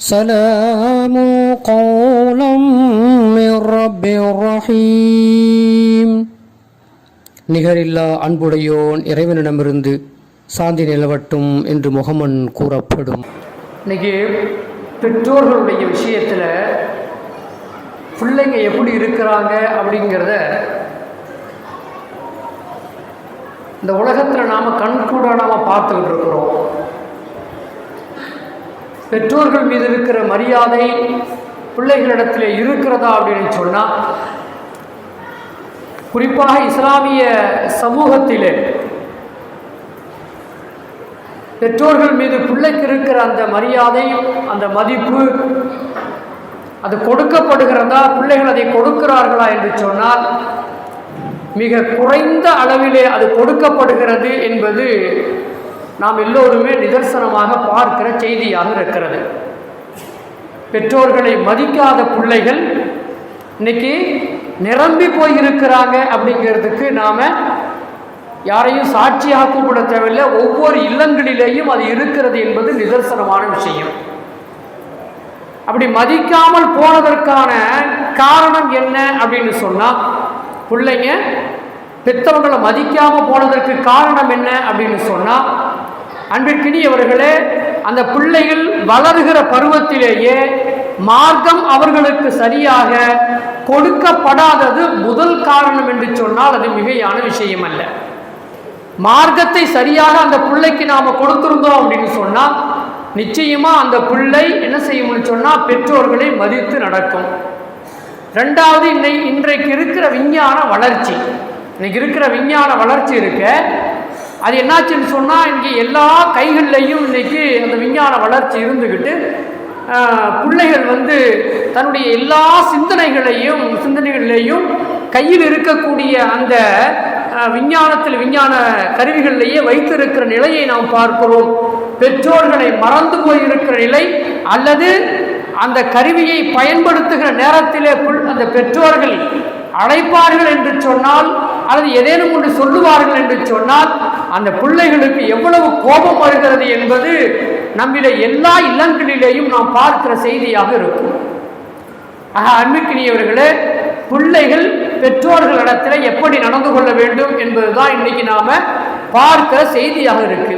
سلام قولا من رب رحيم நிகரில்லா அன்புடையோன் இறைவனிடமிருந்து சாந்தி நிலவட்டும் என்று முகமன் கூறப்படும் இன்னைக்கு பெற்றோர்களுடைய விஷயத்தில் பிள்ளைங்க எப்படி இருக்கிறாங்க அப்படிங்கிறத இந்த உலகத்தில் நாம் கண்கூட நாம் பார்த்துக்கிட்டு இருக்கிறோம் பெற்றோர்கள் மீது இருக்கிற மரியாதை பிள்ளைகளிடத்தில் இருக்கிறதா அப்படின்னு சொன்னால் குறிப்பாக இஸ்லாமிய சமூகத்திலே பெற்றோர்கள் மீது பிள்ளைக்கு இருக்கிற அந்த மரியாதை அந்த மதிப்பு அது கொடுக்கப்படுகிறதா பிள்ளைகள் அதை கொடுக்கிறார்களா என்று சொன்னால் மிக குறைந்த அளவிலே அது கொடுக்கப்படுகிறது என்பது நாம் எல்லோருமே நிதர்சனமாக பார்க்கிற செய்தியாக இருக்கிறது. பெற்றோர்களை மதிக்காத பிள்ளைகள் இன்னைக்கு நிரம்பி போயிருக்கிறாங்க அப்படிங்கிறதுக்கு நாம் யாரையும் சாட்சியாக கூப்பிட தேவையில்லை. ஒவ்வொரு இல்லங்களிலேயும் அது இருக்கிறது என்பது நிதர்சனமான விஷயம். அப்படி மதிக்காமல் போனதற்கான காரணம் என்ன அப்படின்னு சொன்னால் பிள்ளைங்க பெற்றவங்களை மதிக்காமல் போனதற்கு காரணம் என்ன அப்படின்னு சொன்னால் அன்பிற்கினியவர்களே அந்த பிள்ளைகள் வளருகிற பருவத்திலேயே மார்க்கம் அவர்களுக்கு சரியாக கொடுக்கப்படாதது முதல் காரணம் என்று சொன்னால் அது மிகையான விஷயம் அல்ல மார்க்கத்தை சரியாக அந்த பிள்ளைக்கு நாம் கொடுத்துருந்தோம் அப்படின்னு சொன்னால் நிச்சயமாக அந்த பிள்ளை என்ன செய்யும்னு சொன்னால் பெற்றோர்களை மதித்து நடக்கும். ரெண்டாவது இன்னை இன்றைக்கு இருக்கிற விஞ்ஞான வளர்ச்சி இன்னைக்கு இருக்கிற விஞ்ஞான வளர்ச்சி இருக்க அது என்னாச்சுன்னு சொன்னால் இங்கே எல்லா கைகள்லையும் இன்றைக்கி அந்த விஞ்ஞான வளர்ச்சி இருந்துக்கிட்டு பிள்ளைகள் வந்து தன்னுடைய எல்லா சிந்தனைகளையும் சிந்தனைகள்லேயும் கையில் இருக்கக்கூடிய அந்த விஞ்ஞானத்தில் விஞ்ஞான கருவிகளிலேயே வைத்திருக்கிற நிலையை நாம் பார்க்கிறோம். பெற்றோர்களை மறந்து போயிருக்கிற நிலை அல்லது அந்த கருவியை பயன்படுத்துகிற நேரத்திலே அந்த பெற்றோர்கள் அழைப்பார்கள் என்று சொன்னால் அல்லது ஏதேனும் ஒன்று சொல்லுவார்கள் என்று சொன்னால் அந்த பிள்ளைகளுக்கு எவ்வளவு கோபம் வருகிறது என்பது நம்மிட எல்லா இல்லங்களிலேயும் நாம் பார்க்கிற செய்தியாக இருக்கும். ஆக அன்புக்கினியவர்களே பிள்ளைகள் பெற்றோர்களிடத்தில் எப்படி நடந்து கொள்ள வேண்டும் என்பதுதான் இன்னைக்கு நாம பார்க்கிற செய்தியாக இருக்கு.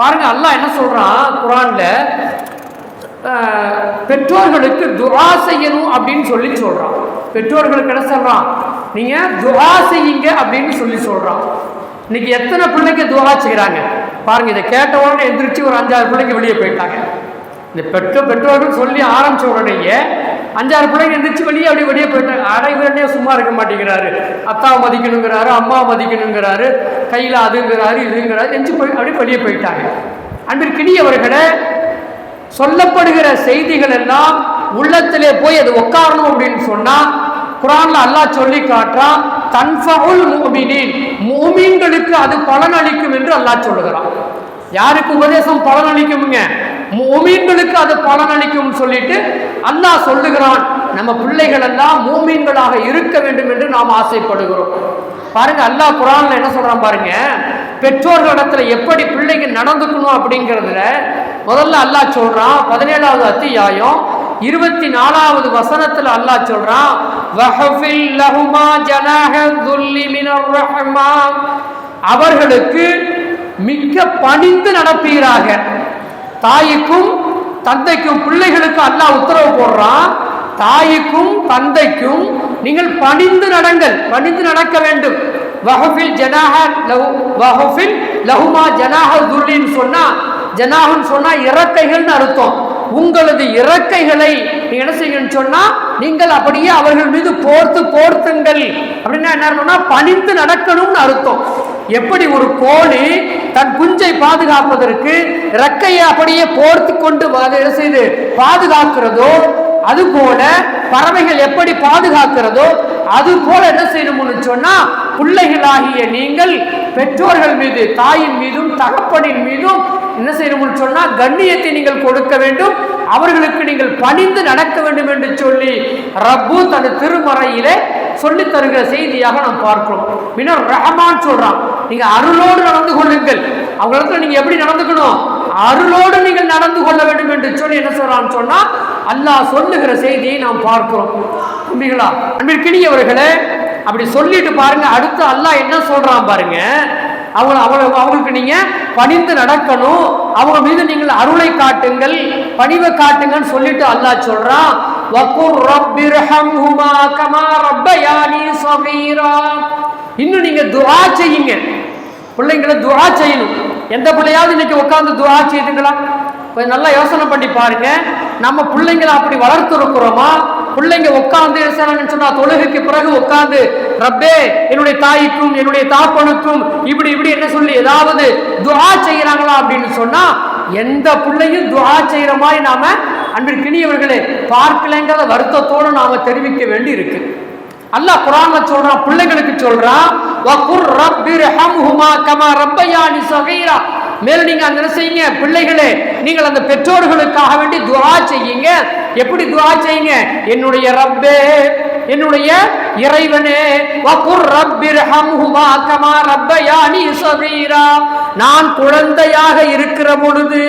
பாருங்க அல்லாஹ் என்ன சொல்றான் குரான்ல? பெற்றோர்களுக்கு துரா செய்யணும் அப்படின்னு சொல்லி சொல்றான். பெற்றோர்களுக்கு என்ன சொல்றான்? நீங்க துஹா செய்யுங்க அப்படின்னு சொல்லி சொல்றான். இன்னைக்கு எத்தனை பிள்ளைங்க துஹா செய்கிறாங்க பாருங்க இதை கேட்ட உடனே எந்திரிச்சு ஒரு அஞ்சாறு பிள்ளைங்க வெளியே போயிட்டாங்க. இந்த பெற்றோர் பெற்றோர்கள் சொல்லி ஆரம்பிச்ச உடனேயே அஞ்சாறு பிள்ளைங்க எந்திரிச்சு வெளியே அப்படியே வெளியே போயிட்டாங்க. அரை சும்மா இருக்க மாட்டேங்கிறாரு. அத்தாவை மதிக்கணுங்கிறாரு அம்மா மதிக்கணுங்கிறாரு கையில் அதுங்கிறாரு இதுங்கிறாரு எஞ்சி போய் அப்படியே வெளியே போயிட்டாங்க. அன்பிற்கினியவர்களை சொல்லப்படுகிற செய்திகள் எல்லாம் உள்ளத்திலே போய் அது உட்காரணும் அப்படின்னு சொன்னா குரான்ல அல்லாஹ் சொல்லி காட்டுறான் தன்ஃபவுல் மூமினின் மூமீன்களுக்கு அது பலன் அளிக்கும் என்று அல்லாஹ் சொல்லுகிறான். யாருக்கு உபதேசம் பலன் அளிக்குமுங்க? மூமீன்களுக்கு அது பலன் அளிக்கும் சொல்லிட்டு அல்லாஹ் சொல்லுகிறான். நம்ம பிள்ளைகள் எல்லாம் மூமீன்களாக இருக்க வேண்டும் என்று நாம் ஆசைப்படுகிறோம். பாருங்க அல்லாஹ் குரான்ல என்ன சொல்றான் பாருங்க? பெற்றோர்களிடத்துல எப்படி பிள்ளைங்க நடந்துக்கணும் அப்படிங்கிறதுல முதல்ல அல்லாஹ் சொல்றான் பதினேழாவது அத்தியாயம் இருபத்தி நாலாவது வசனத்துல அல்லாஹ் சொல்றான் வஹஃபில் லஹுமா ஜனாஹ துல்லி மினர் அவர்களுக்கு மிக்க பணிந்து நடப்பீராக. தாய்க்கும் தந்தைக்கும் பிள்ளைகளுக்கு அல்லாஹ் உத்தரவு போடுறான் தாய்க்கும் தந்தைக்கும் நீங்கள் பணிந்து நடங்கள் பணிந்து நடக்க வேண்டும். வஹஃபில் ஜனாஹ லஹு வஹஃபில் லஹுமா ஜனாஹ துல்லின்னு சொன்னா ஜனாஹுன்னு சொன்னா இறக்கைகள்னு அர்த்தம். உங்களது இறக்கைகளை என்ன செய்யணும்னு சொன்னா நீங்கள் அப்படியே அவர்கள் மீது போர்த்து போர்த்துங்கள். அப்படின்னா என்ன பணிந்து நடக்கணும்னு அர்த்தம். எப்படி ஒரு கோழி தன் குஞ்சை பாதுகாப்பதற்கு இறக்கையை அப்படியே போர்த்து கொண்டு என்ன செய்து பாதுகாக்கிறதோ அது போல பறவைகள் எப்படி பாதுகாக்கிறதோ அது போல என்ன செய்யணும்னு சொன்னா பிள்ளைகளாகிய நீங்கள் பெற்றோர்கள் மீது தாயின் மீதும் தகப்பனின் மீதும் என்ன செய்யணும்னு சொன்னா கண்ணியத்தை நீங்கள் கொடுக்க வேண்டும் அவர்களுக்கு நீங்கள் பணிந்து நடக்க வேண்டும் என்று சொல்லி ரப்பு தனது திருமறையிலே சொல்லி தருகிற செய்தியாக நாம் பார்க்கிறோம். மினர் ரஹமான் சொல்றான் நீங்க அருளோடு நடந்து கொள்ளுங்கள். அவங்களுக்கு நீங்க எப்படி நடந்துக்கணும்? அருளோடு நீங்கள் நடந்து கொள்ள வேண்டும் என்று சொல்லி என்ன சொல்றான்னு சொன்னா அல்லாஹ் சொல்லுகிற செய்தியை நாம் பார்க்கிறோம். தம்பிகளா அன்பிற்கினியவர்களே அப்படி சொல்லிட்டு பாருங்க அடுத்து அல்லாஹ் என்ன சொல்றான் பாருங்க அவங்க அவங்கள அவங்களுக்கு நீங்க பணிந்து நடக்கணும். அவங்க மீது நீங்கள் அருளை காட்டுங்கள் பணிவை காட்டுங்கன்னு சொல்லிட்டு அல்லாஹ் சொல்றான். வக்குர் ரப்பிர்ஹம்ஹுமா கமா ரப்பயானி ஸகீரா இன்னும் நீங்க துஆ செய்யுங்க. பிள்ளைங்களை துஆ செய்யணும். எந்த பிள்ளையாவது இன்னைக்கு உட்காந்து துஆ செய்துங்களா? கொஞ்சம் நல்லா யோசனை பண்ணி பாருங்க. நம்ம பிள்ளைங்களை அப்படி வளர்த்துருக்குறோமா? பிள்ளைங்க உட்கார்ந்து செய்றாங்கன்னு சொன்னா தொழுகைக்கு பிறகு உட்கார்ந்து ரப்பே என்னுடைய தாய்க்கும் என்னுடைய தாப்பனுக்கும் இப்படி இப்படி என்ன சொல்லி ஏதாவது துவா செய்யறாங்களா? அப்படின்னு சொன்னா எந்த பிள்ளையும் துவா செய்யற மாதிரி நாம அன்பிற்கினியவர்களே பார்க்கலைங்கிறத வருத்தத்தோடு நாம தெரிவிக்க வேண்டி இருக்கு அல்லா குரான்ல சொல்றான் பிள்ளைகளுக்கு சொல்றான் மேலும் நீங்க அந்த என்ன செய்யுங்க? பிள்ளைகளே நீங்கள் அந்த பெற்றோர்களுக்காக வேண்டி துவா செய்யுங்க. எப்படி துவா செய்யுங்க? என்னுடைய ரப்பே என்னுடைய இறைவனே வகுர் ரப்பிர்ஹம்ஹுமா கமா ரப்பயானி சபீரா. நான் குழந்தையாக இருக்கிற பொழுது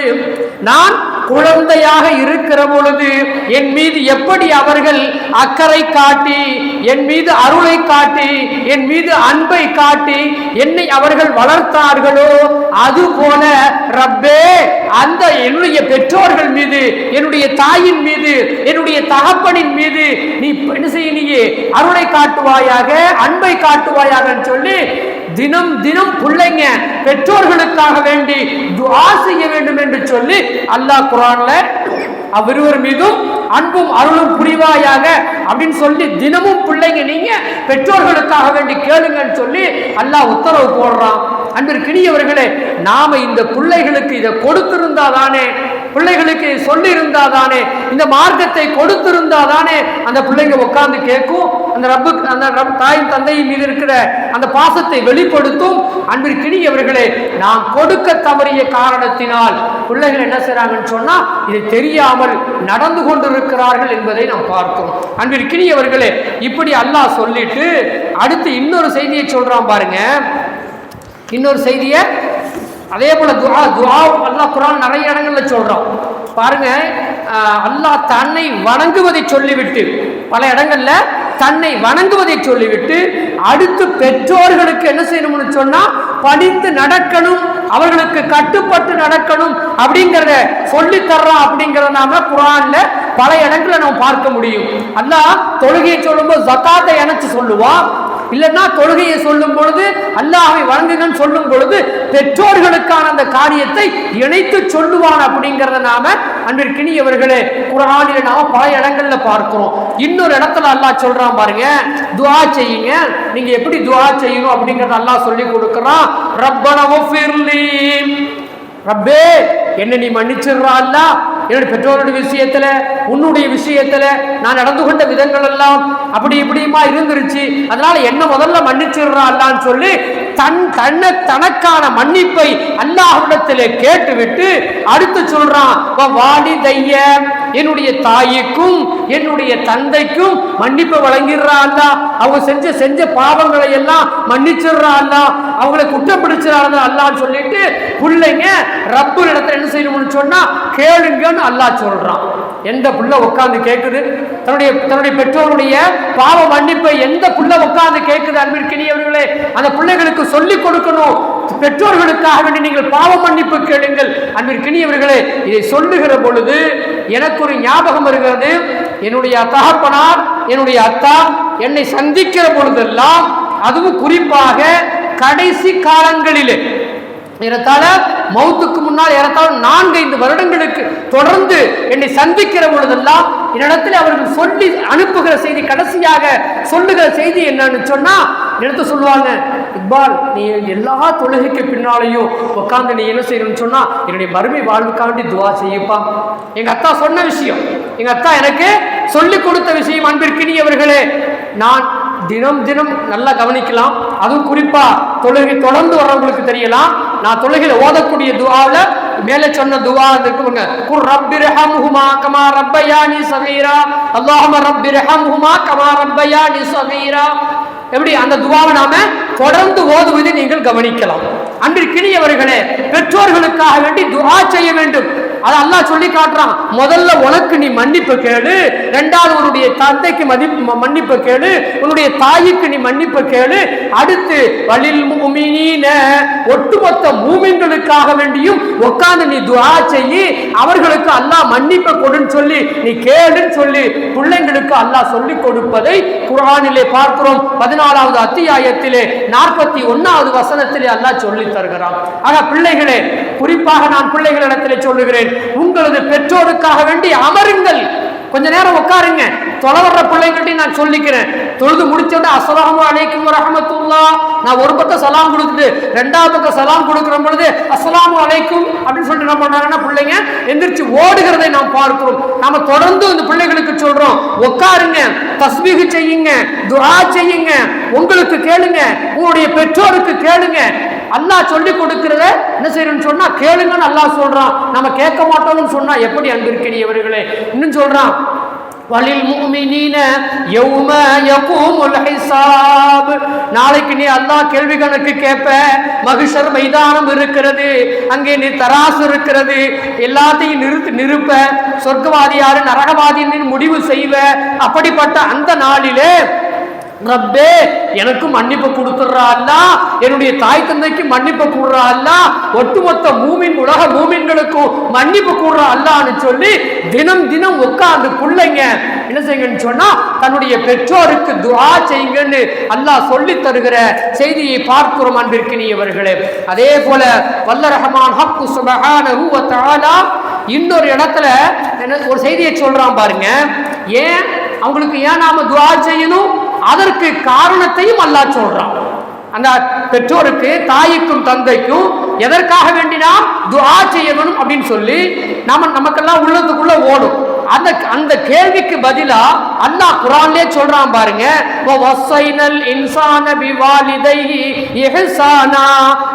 நான் குழந்தையாக இருக்கிற பொழுது என் மீது எப்படி அவர்கள் அக்கறை காட்டி என் மீது அருளை காட்டி என் மீது அன்பை காட்டி என்னை அவர்கள் வளர்த்தார்களோ? அது போல ரப்பே அந்த என்னுடைய பெற்றோர்கள் மீது என்னுடைய தாயின் மீது என்னுடைய தகப்பனின் மீது நீ என்ன செய்ய அருளை காட்டுவாயாக அன்பை காட்டுவாயாகன்னு சொல்லி தினம் தினம் பிள்ளைங்க பெற்றோர்களுக்காக வேண்டி துவா செய்ய வேண்டும் என்று சொல்லி அல்லாஹ் குரான்ல அவ்விருவர் மீதும் அன்பும் அருளும் புரிவாயாக அப்படின்னு சொல்லி தினமும் பிள்ளைங்க நீங்க பெற்றோர்களுக்காக வேண்டி கேளுங்கன்னு சொல்லி அல்லாஹ் உத்தரவு போடுறான். அன்பிற்கினியவர்களே நாம இந்த பிள்ளைகளுக்கு இதை கொடுத்திருந்தா தானே பிள்ளைகளுக்கு சொல்லியிருந்தா தானே இந்த மார்க்கத்தை கொடுத்திருந்தா தானே அந்த பிள்ளைங்க உட்கார்ந்து கேட்கும். அந்த ரப்பு அந்த ரப் தாயும் தந்தையின் மீது இருக்கிற அந்த பாசத்தை வெளிப்படுத்தும். அன்பிற்கினியவர்களே நாம் கொடுக்க தவறிய காரணத்தினால் பிள்ளைகள் என்ன செய்றாங்கன்னு சொன்னா இது தெரியாமல் நடந்து கொண்டிருக்கிறார்கள் என்பதை நாம் பார்க்கிறோம் அன்பிற்கினியவர்களே இப்படி அல்லாஹ் சொல்லிட்டு அடுத்து இன்னொரு செய்தியை சொல்றான் பாருங்க. இன்னொரு செய்தியை அதே போல துவா துவா அல்லா குரான் நிறைய இடங்கள்ல சொல்றோம் பாருங்க அல்லாஹ் தன்னை வணங்குவதை சொல்லிவிட்டு பல இடங்கள்ல தன்னை வணங்குவதை சொல்லிவிட்டு அடுத்து பெற்றோர்களுக்கு என்ன செய்யணும்னு சொன்னா படித்து நடக்கணும் அவர்களுக்கு கட்டுப்பட்டு நடக்கணும் அப்படிங்கிறத சொல்லி தர்றான் அப்படிங்கிறத நாம குரான்ல பல இடங்களை நம்ம பார்க்க முடியும். அல்லாஹ் தொழுகையை சொல்லும்போது ஜக்காத்தை இணைச்சு சொல்லுவான் இல்லைன்னா தொழுகையை சொல்லும் பொழுது அல்லாஹை வழங்குங்கன்னு சொல்லும் பொழுது பெற்றோர்களுக்கான அந்த காரியத்தை இணைத்து சொல்லுவான் அப்படிங்கிறத நாம அன்பிற்கினியவர்களே குரானில் நாம பல இடங்கள்ல பார்க்கிறோம். இன்னொரு இடத்துல அல்லாஹ் சொல்றான் பாருங்க துவா செய்யுங்க நீங்க எப்படி துவா செய்யணும் அப்படிங்கறத அல்லாஹ் சொல்லி கொடுக்கறான். ரப்பன ரப்பே என்ன நீ மன்னிச்சிடுறா அல்லா என்னுடைய பெற்றோருடைய விஷயத்துல உன்னுடைய விஷயத்துல நான் நடந்து கொண்ட விதங்கள் எல்லாம் அப்படி இப்படியுமா இருந்துருச்சு. அதனால என்ன முதல்ல மன்னிச்சிடுறா அல்லான்னு சொல்லி தன் தன்னை தனக்கான மன்னிப்பை அல்லாஹ்விடத்திலே கேட்டுவிட்டு அடுத்து சொல்றான் வாடி தைய என்னுடைய தாய்க்கும் என்னுடைய தந்தைக்கும் மன்னிப்பு வழங்கிடுறா அல்லா. அவங்க செஞ்ச செஞ்ச பாவங்களை எல்லாம் மன்னிச்சிடுறா அவங்களை குற்றம் அல்லான்னு சொல்லிட்டு பிள்ளைங்க ரப்பு இடத்துல என்ன செய்யணும்னு சொன்னா கேளுங்கன்னு அல்லாஹ் சொல்றான். எந்த புள்ள உட்காந்து கேட்குது தன்னுடைய தன்னுடைய பெற்றோருடைய பாவ மன்னிப்பை எந்த புள்ள உட்காந்து கேட்குது அன்பிற்கினியவர்களே அந்த பிள்ளைகளுக்கு சொல்லிக் கொடுக்கணும். பெற்றோர்களுக்காக வேண்டி நீங்கள் பாவ மன்னிப்பு கேளுங்கள். அன்பிற்கினியவர்களே இதை சொல்லுகிற பொழுது எனக்கு ஒரு ஞாபகம் வருகிறது. என்னுடைய தகப்பனார் என்னுடைய அத்தா என்னை சந்திக்கிற பொழுதெல்லாம் அதுவும் குறிப்பாக கடைசி காலங்களிலே. ஏறத்தாழ மௌத்துக்கு முன்னால் ஏறத்தாழ நான்கைந்து வருடங்களுக்கு தொடர்ந்து என்னை சந்திக்கிற பொழுதெல்லாம் என்னிடத்தில் அவர்கள் சொல்லி அனுப்புகிற செய்தி கடைசியாக சொல்லுகிற செய்தி என்னன்னு சொன்னா எடுத்து சொல்லுவாங்க இக்பால் நீ எல்லா தொழுகைக்கு பின்னாலையும் உட்காந்து நீ என்ன செய்யணும்னு சொன்னா என்னுடைய மறுமை வாழ்வுக்காண்டி துவா செய்யப்பா. எங்க அத்தா சொன்ன விஷயம் எங்க அத்தா எனக்கு சொல்லி கொடுத்த விஷயம் அன்பிற்கினியவர்களே நான் தினம் தினம் நல்லா கவனிக்கலாம். அதுவும் குறிப்பாக தொழுகை தொடர்ந்து வர்றவங்களுக்கு தெரியலாம். நான் தொழுகையில் ஓதக்கூடிய துவாவில் மேலே சொன்ன துவா இருக்குங்க குர் ரப்பிர்ஹம்ஹுமா கமா ரப்பயானி சகீரா அல்லாஹும்ம ரப்பிர்ஹம்ஹுமா கமா ரப்பயானி சகீரா எப்படி? அந்த துவாவை நாம தொடர்ந்து ஓதுவதை நீங்கள் கவனிக்கலாம். அன்றிற்கினியவர்களே பெற்றோர்களுக்காக வேண்டி துவா செய்ய வேண்டும். அது அல்லாஹ் சொல்லி காட்டுறான். முதல்ல உனக்கு நீ மன்னிப்பு கேளு. ரெண்டாவது உன்னுடைய தந்தைக்கு மதிப்பு மன்னிப்பு கேளு. உன்னுடைய தாய்க்கு நீ மன்னிப்பு கேளு. அடுத்து வலில் ஒட்டுமொத்த மூமின்களுக்காக வேண்டியும் உட்காந்து நீ துவா செய்யி அவர்களுக்கு அல்லாஹ் மன்னிப்பு கொடுன்னு சொல்லி நீ கேளுன்னு சொல்லி பிள்ளைங்களுக்கு அல்லாஹ் சொல்லி கொடுப்பதை குரானிலே பார்க்கிறோம். பதினாலாவது அத்தியாயத்திலே நாற்பத்தி ஒன்னாவது வசனத்திலே அல்லாஹ் சொல்லி தருகிறான். ஆக பிள்ளைகளே குறிப்பாக நான் பிள்ளைகளிடத்திலே சொல்லுகிறேன். உங்களது பெற்றோருக்காக வேண்டி அமருங்கள். கொஞ்ச நேரம் உட்காருங்க. தொலை வர்ற பிள்ளைங்கள்ட்டையும் நான் சொல்லிக்கிறேன். தொழுது முடிச்சோட அஸ்ஸலாமு அலைக்கும் ரஹமத்துல்லா நான் ஒரு பக்கம் சலாம் கொடுத்துட்டு ரெண்டாவது பக்கம் சலாம் கொடுக்குற பொழுது அஸ்ஸலாமு அலைக்கும் அப்படின்னு சொல்லிட்டு என்ன பண்ணாங்கன்னா பிள்ளைங்க? எந்திரிச்சு ஓடுகிறதை நாம் பார்க்கிறோம். நாம தொடர்ந்து இந்த பிள்ளைகளுக்கு சொல்றோம். உட்காருங்க. தஸ்பீகு செய்யுங்க. துரா செய்யுங்க. உங்களுக்கு கேளுங்க. உங்களுடைய பெற்றோருக்கு கேளுங்க. அல்லாஹ் சொல்லி கொடுக்கிறத என்ன செய்யணும்னு சொன்னா கேளுங்கன்னு அல்லாஹ் சொல்றான். நம்ம கேட்க மாட்டோம்னு சொன்னா எப்படி அன்பிருக்கிறீர்களே இன்னும் சொல்றான் வலில் முஃமினீன யௌம யகூமுல் ஹிசாப் நாளைக்கு நீ அல்லாஹ் கேள்வி கணக்கு கேட்ப மகிஷர் மைதானம் இருக்கிறது அங்கே நீ தராசு இருக்கிறது எல்லாத்தையும் நிறுத்து நிறுப்ப சொர்க்கவாதி யாரு நரகவாதின்னு முடிவு செய்வ. அப்படிப்பட்ட அந்த நாளிலே ரப்பே எனக்கு மன்னிப்பு கொடுத்துட்றா அல்ல. என்னுடைய தாய் தந்தைக்கு மன்னிப்பு கூடுறா அல்ல. ஒட்டுமொத்த மூமின் உலக மூமின்களுக்கும் மன்னிப்பு கூடுறா அல்லான்னு சொல்லி தினம் தினம் உட்காந்து பிள்ளைங்க என்ன செய்யுங்கன்னு சொன்னா தன்னுடைய பெற்றோருக்கு துவா செய்யுங்கன்னு அல்லாஹ் சொல்லி தருகிற செய்தியை பார்க்கிறோம் அன்பிற்கினியவர்களே. அதே போல வல்ல ரஹ்மான் ஹக்கு சுபஹானஹு வ இன்னொரு இடத்துல என்ன ஒரு செய்தியை சொல்றான் பாருங்க. ஏன்? அவங்களுக்கு ஏன் நாம துவா செய்யணும்? அதற்கு காரணத்தையும் அல்லாஹ் சொல்றான். அந்த பெற்றோருக்கு தாய்க்கும் தந்தைக்கும் எதற்காக வேண்டினா துஆ செய்யணும் அப்படின்னு சொல்லி நாம நமக்கெல்லாம் உள்ளத்துக்குள்ள ஓடும். அந்த அந்த கேள்விக்கு பதிலா அல்லாஹ் குரான்லயே சொல்றான் பாருங்க. "வ வஸ்ஸைனல் இன்சான பிவாலிதைஹி இஹ்சானா.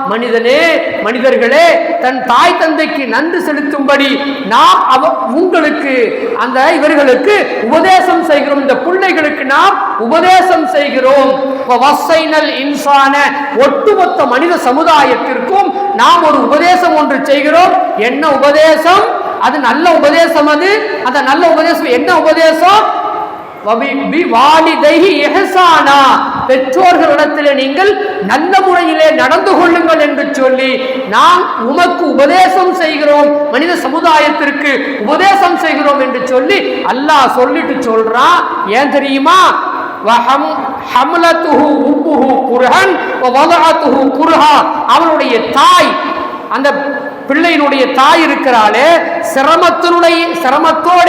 மனிதனே மனிதர்களே தன் தாய் தந்தைக்கு நன்றி செலுத்தும்படி நாம் அவ உங்களுக்கு அந்த இவர்களுக்கு உபதேசம் செய்கிறோம். இந்த பிள்ளைகளுக்கு நாம் உபதேசம் செய்கிறோம். வஸ்ஸைனல் இன்சான ஒட்டுமொத்த மனித சமுதாயத்திற்கும் நாம் ஒரு உபதேசம் ஒன்று செய்கிறோம். என்ன உபதேசம்? அது நல்ல உபதேசம் அது. அந்த நல்ல உபதேசம் என்ன உபதேசம்? பெற்றோர்களிடத்தில் பி நீங்கள் நல்ல முறையிலே நடந்து கொள்ளுங்கள் என்று சொல்லி நாம் உமக்கு உபதேசம் செய்கிறோம். மனித சமுதாயத்திற்கு உபதேசம் செய்கிறோம் என்று சொல்லி அல்லாஹ் சொல்லிட்டு சொல்றான். ஏன் தெரியுமா? ஹம்லத்துஹு வ அவனுடைய தாய் அந்த பிள்ளையினுடைய தாய் இருக்கிறாளே சிரமத்தினுடைய சிரமத்தோட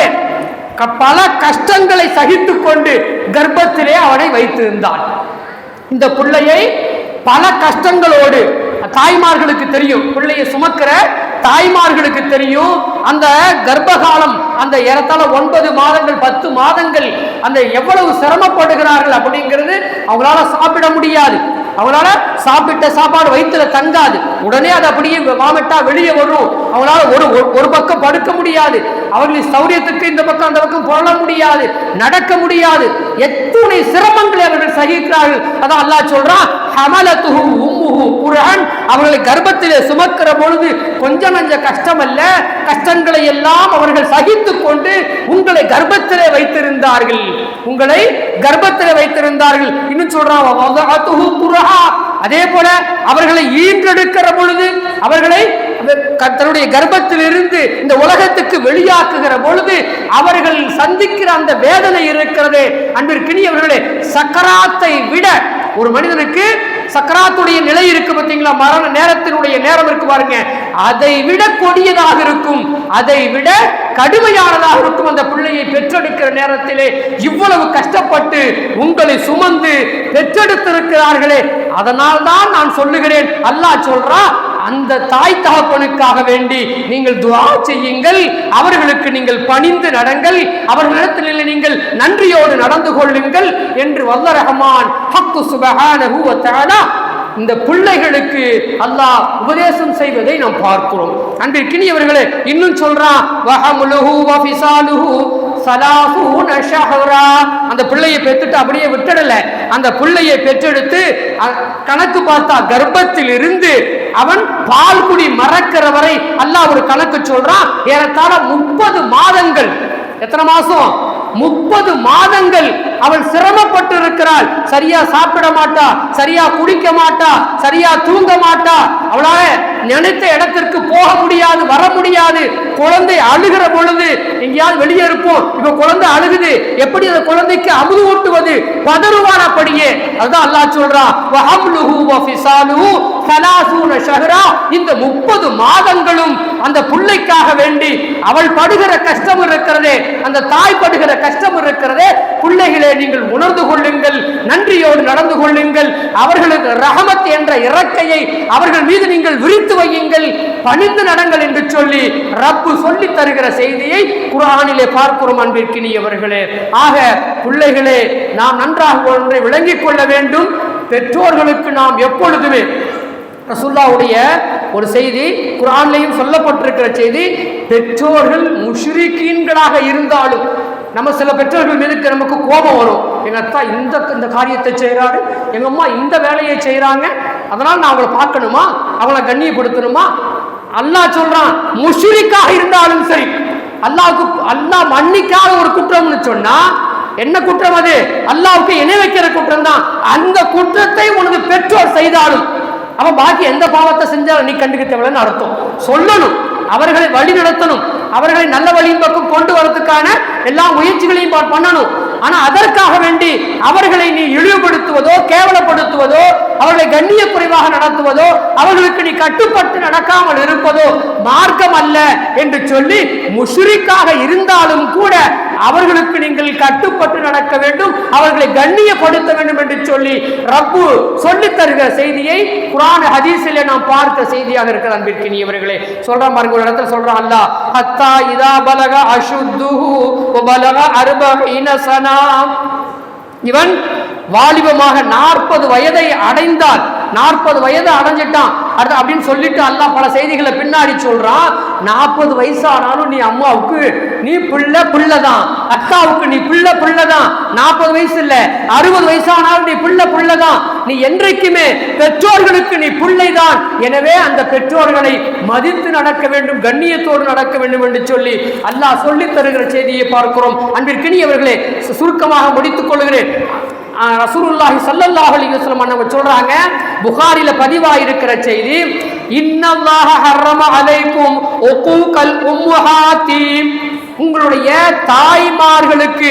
பல கஷ்டங்களை சகித்து கொண்டு கர்ப்பத்திலே அவனை வைத்திருந்தான் இந்த பிள்ளையை பல கஷ்டங்களோடு தாய்மார்களுக்கு தெரியும் பிள்ளையை சுமக்கிற தாய்மார்களுக்கு தெரியும். அந்த கர்ப்பகாலம் அந்த ஏறத்தாழ ஒன்பது மாதங்கள் பத்து மாதங்கள் அந்த எவ்வளவு சிரமப்படுகிறார்கள் அப்படிங்கிறது அவங்களால சாப்பிட முடியாது. அவங்களால சாப்பிட்ட சாப்பாடு வயிற்றுல தங்காது. உடனே அது அப்படியே வாமிட்டா வெளியே வரும். அவங்களால ஒரு ஒரு- ஒரு பக்கம் படுக்க முடியாது. அவர்களின் சௌரியத்துக்கு இந்த பக்கம் அந்த பக்கம் புரள முடியாது. நடக்க முடியாது. எத்தனை சிரமங்களை அவர்கள் சகிக்கிறார்கள். அதான் அல்லாஹ் சொல்றான் ஹமலத்துஹு உம்முஹு குரான் அவர்களை கர்ப்பத்திலே சுமக்கிற பொழுது கொஞ்ச நஞ்ச கஷ்டம் அல்ல கஷ்டங்களை எல்லாம் அவர்கள் சகித்து கொண்டு உங்களை கர்ப்பத்திலே வைத்திருந்தார்கள். உங்களை கர்ப்பத்திலே வைத்திருந்தார்கள். இன்னும் சொல்றான் வதஅத்துஹு அதே போல அவர்களை ஈன்றெடுக்கிற பொழுது அவர்களை க- தன்னுடைய கர்ப்பத்திலிருந்து இந்த உலகத்துக்கு வெளியாக்குகிற பொழுது அவர்கள் சந்திக்கிற அந்த வேதனை இருக்கிறதே. அன்பிற்கினியவர்களே சக்கராத்தை விட ஒரு மனிதனுக்கு சக்கராத்துடைய நிலை இருக்கு பார்த்தீங்களா? மரண நேரத்தினுடைய நேரம் இருக்கு பாருங்க. அதை விட கொடியதாக இருக்கும் அதை விட கடுமையானதாக இருக்கும் அந்த பிள்ளையை பெற்றெடுக்கிற நேரத்திலே இவ்வளவு கஷ்டப்பட்டு உங்களை சுமந்து பெற்றெடுத்திருக்கிறார்களே. அதனால் தான் நான் சொல்லுகிறேன் அல்லாஹ் சொல்றான் அந்த தாய் தகப்பனுக்காக வேண்டி நீங்கள் துவா செய்யுங்கள். அவர்களுக்கு நீங்கள் பணிந்து நடங்கள். அவர்களிடத்தில் நீங்கள் நன்றியோடு நடந்து கொள்ளுங்கள் என்று வல்ல ரஹமான் ஹக்கு சுபஹானஹு வ தஆலா இந்த பிள்ளைகளுக்கு அல்லாஹ் உபதேசம் செய்வதை நாம் பார்க்கிறோம். அன்பிற்கினியவர்களே இன்னும் சொல்றான் அந்த பிள்ளையை பெற்றுட்டு அப்படியே விட்டுடல. அந்த பிள்ளையை பெற்றெடுத்து அ- கணக்கு பார்த்தா கர்ப்பத்தில் இருந்து அவன் பால் குடி மறக்கிற வரை அல்லாஹ் ஒரு கணக்கு சொல்றான் ஏறத்தாழ முப்பது மாதங்கள். எத்தனை மாசம்? முப்பது மாதங்கள் அவள் சிரமப்பட்டு இருக்கிறாள் சரியா சாப்பிட மாட்டா சரியா குடிக்க மாட்டா சரியா தூங்க மாட்டா. அவளால நினைத்த இடத்திற்கு போக முடியாது வர முடியாது. குழந்தை அழுகிற பொழுது எங்கேயாவது வெளியே இருப்போம். இப்ப குழந்தை அழுகுது. எப்படி அந்த குழந்தைக்கு அமுது ஊட்டுவது? பதறுவான் அப்படியே. அதுதான் அல்லாஹ் சொல்றான் சலாசூன ஷஹரா இந்த முப்பது மாதங்களும் அந்த பிள்ளைக்காக வேண்டி அவள் படுகிற கஷ்டம் இருக்கிறதே அந்த தாய் படுகிற கஷ்டம் இருக்கிறதே பிள்ளைகளே நீங்கள் உணர்ந்து கொள்ளுங்கள் நன்றியோடு நடந்து கொள்ளுங்கள். அவர்களுக்கு ரஹமத் என்ற இறக்கையை அவர்கள் மீது நீங்கள் விரித்து வையுங்கள். பணிந்து நடங்கள் என்று சொல்லி ரப்பு சொல்லி தருகிற செய்தியை குர்ஆனிலே பார்க்கிறோம் அன்பிற்கினியவர்களே. ஆக பிள்ளைகளே நாம் நன்றாக ஒன்றை விளங்கிக் கொள்ள வேண்டும். பெற்றோர்களுக்கு நாம் எப்பொழுதுமே ரசுல்லாவுடைய ஒரு செய்தி குரான்லையும் சொல்லப்பட்டிருக்கிற செய்தி பெற்றோர்கள் முஷ்ரிக்கீன்களாக இருந்தாலும் நம்ம சில பெற்றோர்கள் மீதுக்கு நமக்கு கோபம் வரும். எங்க அத்தா இந்த இந்த காரியத்தை செய்கிறாரு எங்கள் அம்மா இந்த வேலையை செய்கிறாங்க அதனால் நான் அவங்கள பார்க்கணுமா? அவங்கள கண்ணியப்படுத்தணுமா? அல்லாஹ் சொல்கிறான் முஷ்ரிக்காக இருந்தாலும் சரி அல்லாவுக்கு அல்லாஹ் மன்னிக்காத ஒரு குற்றம்னு சொன்னால் என்ன குற்றம் அது? அல்லாவுக்கு இணை வைக்கிற குற்றம் தான். அந்த குற்றத்தை உனது பெற்றோர் செய்தாலும் அவன் பாக்கி எந்த பாவத்தை செஞ்சாலும் நீ கண்டுக்க தேவையில்லைன்னு அர்த்தம். சொல்லணும். அவர்களை வழி நடத்தணும் அவர்களை நல்ல வழியின் பக்கம் கொண்டு வரதுக்கான எல்லா முயற்சிகளையும் பா- பண்ணணும். ஆனா அதற்காக வேண்டி அவர்களை நீ இழிவுபடுத்துவதோ கேவலப்படுத்துவதோ அவர்களை கண்ணிய குறைவாக நடத்துவதோ அவர்களுக்கு நீ கட்டுப்பட்டு நடக்காமல் இருப்பதோ மார்க்கம் அல்ல என்று சொல்லி முஷுரிக்காக இருந்தாலும் கூட அவர்களுக்கு நீங்கள் கட்டுப்பட்டு நடக்க வேண்டும் அவர்களை கண்ணியப்படுத்த வேண்டும் என்று சொல்லி ரப்பு சொல்லி தருகிற செய்தியை குரான் ஹதீஸிலே நாம் பார்த்த செய்தியாக இருக்கிற அன்பிற்கு இவர்களே. சொல்ற பாருங்க ஒரு இடத்துல சொல்றான் அல்லா ஹத்தா இதா பலக அஷுத்துஹு பலக அர்பஈன சனா இவன் வாலிபமாக நாற்பது வயதை அடைந்தால் நாற்பது வயது அடைஞ்சிட்டான். அடுத்த அப்படின்னு சொல்லிட்டு அல்லாஹ் பல செய்திகளை பின்னாடி சொல்றான். நாற்பது வயசானாலும் நீ அம்மாவுக்கு நீ பிள்ளை பிள்ளை தான் அக்காவுக்கு நீ பிள்ளை பிள்ளை தான் நாற்பது வயசு இல்ல. அறுபது வயசானாலும் நீ பிள்ளை பிள்ளை தான் நீ என்றைக்குமே பெற்றோர்களுக்கு நீ பிள்ளைதான். எனவே அந்த பெற்றோர்களை மதித்து நடக்க வேண்டும் கண்ணியத்தோடு நடக்க வேண்டும் என்று சொல்லி அல்லாஹ் சொல்லித் தருகிற செய்தியை பார்க்கிறோம். அன்பிற்கினியவர்களே சு- சுருக்கமாக முடித்துக் கொள்கிறேன். ரசூலுல்லாஹி சல்லல்லாஹு அலைஹி வஸல்லம் அவங்க சொல்றாங்க புகாரில பதிவாயிருக்கிற செய்தி இன்னல்லாஹ ஹர்ரம அலைக்கும் உகூகல் உம்முஹாத்தி. உங்களுடைய தாய்மார்களுக்கு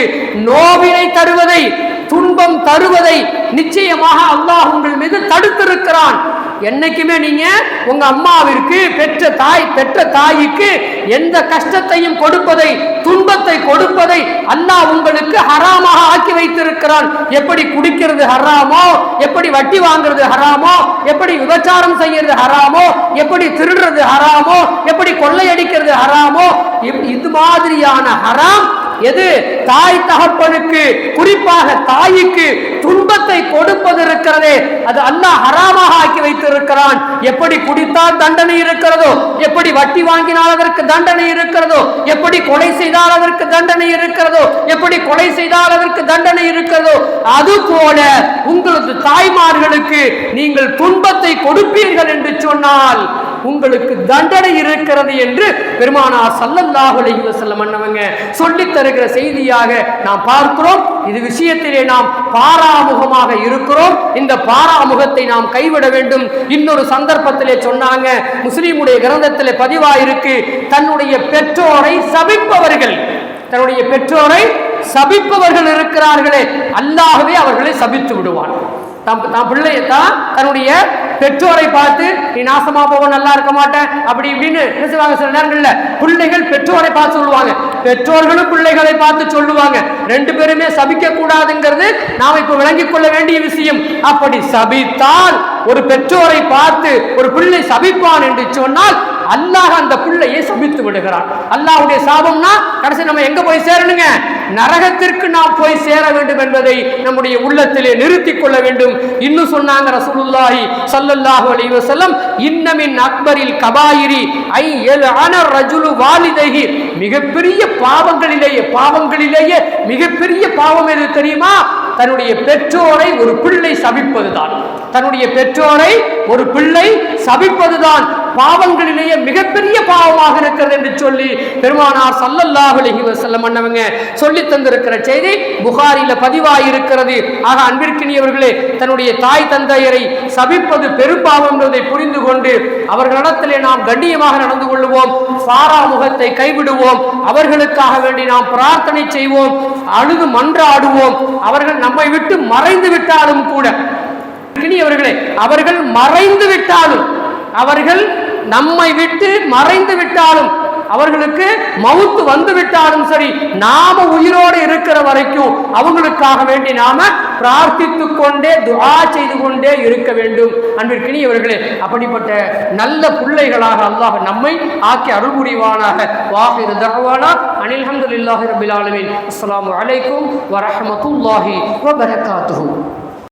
நோவினை தருவதை துன்பம் தருவதை நிச்சயமாக அல்லாஹ் உங்கள் மீது தடுத்திருக்கிறான். என்னைக்குமே நீங்க உங்க அம்மாவிற்கு பெற்ற தாய் பெற்ற தாய்க்கு எந்த கஷ்டத்தையும் கொடுப்பதை துன்பத்தை கொடுப்பதை அல்லாஹ் உங்களுக்கு ஹராமாக ஆக்கி வைத்திருக்கிறான். எப்படி குடிக்கிறது ஹராமோ எப்படி வட்டி வாங்குறது ஹராமோ எப்படி விபச்சாரம் செய்யறது ஹராமோ எப்படி திருடுறது ஹராமோ எப்படி கொள்ளையடிக்கிறது ஹராமோ இப்- இது மாதிரியான ஹராம் எது தாய் தகப்பனுக்கு குறிப்பாக தாய்க்கு துன்பத்தை கொடுப்பது இருக்கிறதே அது அல்லாஹ் ஹராமாக ஆக்கி வைத்திருக்கிறான். எப்படி குடித்தால் தண்டனை இருக்கிறதோ எப்படி வட்டி வாங்கினால் அதற்கு தண்டனை இருக்கிறதோ எப்படி கொலை செய்தால் அதற்கு தண்டனை இருக்கிறதோ எப்படி கொலை செய்தால் அதற்கு தண்டனை இருக்கிறதோ அது போல உங்களது தாய்மார்களுக்கு நீங்கள் துன்பத்தை கொடுப்பீர்கள் என்று சொன்னால் உங்களுக்கு தண்டனை இருக்கிறது என்று பெருமானா ஸல்லல்லாஹு அலைஹி வஸல்லம் அன்னவங்க சொல்லித் தருகிற செய்தியாக நாம் பார்க்கிறோம். இது விஷயத்திலே நாம் பாராமுகமாக இருக்கிறோம். இந்த பாராமுகத்தை நாம் கைவிட வேண்டும். இன்னொரு சந்தர்ப்பத்திலே சொன்னாங்க முஸ்லீமுடைய கிரந்தத்தில் பதிவாயிருக்கு தன்னுடைய பெற்றோரை சபிப்பவர்கள் தன்னுடைய பெற்றோரை சபிப்பவர்கள் இருக்கிறார்களே அல்லாகவே அவர்களை சபித்து விடுவான். தம் தான் பிள்ளையை தான் தன்னுடைய பெற்றோரை பார்த்து நீ நாசமா போக நல்லா இருக்க மாட்டேன் அப்படி இப்படின்னு என்ன செய்வாங்க சில நேரங்கள்ல பிள்ளைகள் பெற்றோரை பார்த்து சொல்லுவாங்க. பெற்றோர்களும் பிள்ளைகளை பார்த்து சொல்லுவாங்க. ரெண்டு பேருமே சபிக்க கூடாதுங்கிறது நாம இப்ப விளங்கிக் கொள்ள வேண்டிய விஷயம். அப்படி சபித்தால் ஒரு பெற்றோரை பார்த்து ஒரு பிள்ளை சபிப்பான் என்று சொன்னால் அல்லாஹ் அந்த பிள்ளையை சபித்து விடுகிறான். அல்லாஹுடைய சாபம்னா கடைசி நம்ம எங்க போய் சேரணுங்க? நரகத்திற்கு நாம் போய் சேர வேண்டும் என்பதை நம்முடைய உள்ளத்திலே நிறுத்திக் கொள்ள வேண்டும். இன்னும் சொன்னாங்க ரசூலுல்லாஹி சல்லல்லாஹு அலைஹி வஸல்லம் இன்னமின் அக்பரில் கபாயிரி ஐ எல் அனர் ரஜுலு வாலிதைஹி. மிகப்பெரிய பாவங்களிலேயே பாவங்களிலேயே மிகப்பெரிய பாவம் எது தெரியுமா? தன்னுடைய பெற்றோரை ஒரு பிள்ளை சபிப்பதுதான். தன்னுடைய பெற்றோரை ஒரு பிள்ளை சபிப்பதுதான். பாவங்களிலேயே மிகப்பெரிய பாவமாக இருக்கிறது என்று சொல்லி பெருமானார் சல்லல்லாஹு அலஹி வசல்லம் அண்ணவங்க சொல்லி தந்திருக்கிற செய்தி புகாரில பதிவாய் இருக்கிறது ஆக அன்பிற்கினியவர்களே தன்னுடைய தாய் தந்தையரை சபிப்பது பெரும்பாவம் என்பதை புரிந்து கொண்டு அவர்களிடத்திலே நாம் கண்ணியமாக நடந்து கொள்வோம் சாரா முகத்தை கைவிடுவோம். அவர்களுக்காக வேண்டி நாம் பிரார்த்தனை செய்வோம். அழுது மன்றாடுவோம். அவர்கள் நம்மை விட்டு மறைந்து விட்டாலும் கூட. அவர்களே அவர்கள் மறைந்து விட்டாலும் அவர்கள் நம்மை விட்டு மறைந்து விட்டாலும் அவர்களுக்கு மவுத்து வந்து விட்டாலும் சரி நாம உயிரோடு இருக்கிற வரைக்கும் அவங்களுக்காக வேண்டி நாம பிரார்த்தித்துக் கொண்டே துவா செய்து கொண்டே இருக்க வேண்டும். அன்பிற்கினியவர்களே அப்படிப்பட்ட நல்ல பிள்ளைகளாக அல்லாஹ் நம்மை ஆக்கி அருள் புரிவானாக. வாஹிரு தகவானா அனில் ஹம்துலில்லாஹி ரபில் ஆலமீன். அஸ்ஸலாமு அலைக்கும் வரஹ்மத்துல்லாஹி வபரகாத்துஹு.